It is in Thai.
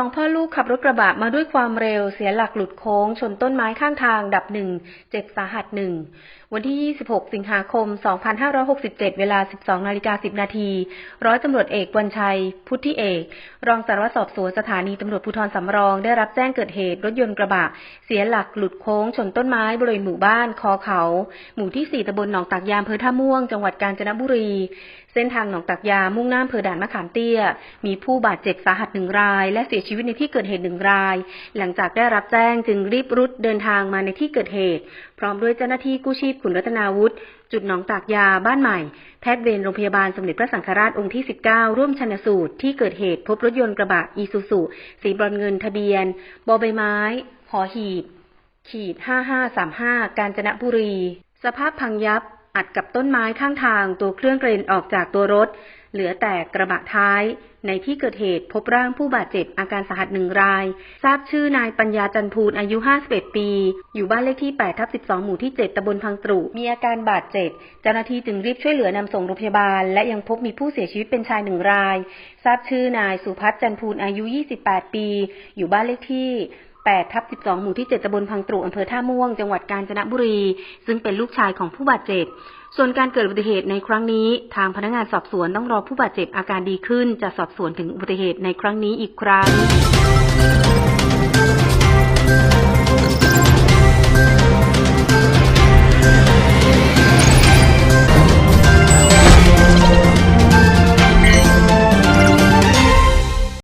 องพ่อลูกขับรถกระบะมาด้วยความเร็วเสียหลักหลุดโค้ง ชนต้นไม้ข้างทางดับหนึ่งเจ็บสาหัสหนึ่ง วันที่ 26 สิงหาคม 2567 เวลา 12นาฬิกา10 นาที ร้อยตำรวจเอกวันชัย พุทธิเอก รองสารวัตรสอบสวนสถานีตำรวจภูธรสำรอง ได้รับแจ้งเกิดเหตุรถยนต์กระบะ เสียหลักหลุดโค้ง ชนต้นไม้บริเวณหมู่บ้านคอเขา หมู่ที่ 4ตำบลหนองตากยามเภอท่าม่วง จังหวัดกาญจนบุรี เส้นทางหนองตากยามุ่งหน้าอำเภอด่านมะขามเตี้ย มีผู้บาดเจ็บสาหัสหนึ่งรายและเสียชีวิตในที่เกิดเหตุหนึ่งราย หลังจากได้รับแจ้งจึงรีบรุดเดินทางมาในที่เกิดเหตุ พร้อมด้วยเจ้าหน้าที่กู้ชีพขุนรัตนาวุฒิจุดหนองตากยาบ้านใหม่ แพทย์เวรโรงพยาบาลสมเด็จพระสังฆราชองค์ที่ 19 ร่วมชันสูตร ที่เกิดเหตุพบรถยนต์กระบะอีซูซุสีบรอนเงินทะเบียนบอใบไม้หอหีบ ขีด 5535 กาญจนบุรี สภาพพังยับ อัดกับต้นไม้ข้างทางตัวเครื่องกระเด็นออกจากตัวรถ เหลือแต่กระบะท้าย ในที่เกิดเหตุพบร่างผู้บาดเจ็บอาการสาหัสหนึ่งราย ทราบชื่อนายปัญญาจันทูลอายุ 51 ปี อยู่บ้านเลขที่ 8 ทับ 12 หมู่ที่ 7ตำบลพังตรุ มีอาการบาดเจ็บ เจ้าหน้าที่จึงรีบช่วยเหลือนำส่งโรงพยาบาล และยังพบมีผู้เสียชีวิตเป็นชายหนึ่งราย ทราบชื่อนายสุพัฒน์จันทูลอายุ 28 ปี อยู่บ้านเลขที่ 8ทับ12 หมู่ที่ 7ตำบลพังตรุอำเภอท่าม่วง จังหวัดกาญจนบุรี ซึ่งเป็นลูกชายของผู้บาดเจ็บ ส่วนการเกิดอุบัติเหตุในครั้งนี้ ทางพนักงานสอบสวนต้องรอผู้บาดเจ็บอาการดีขึ้น จะสอบสวนถึงอุบัติเหตุในครั้งนี้อีกครั้ง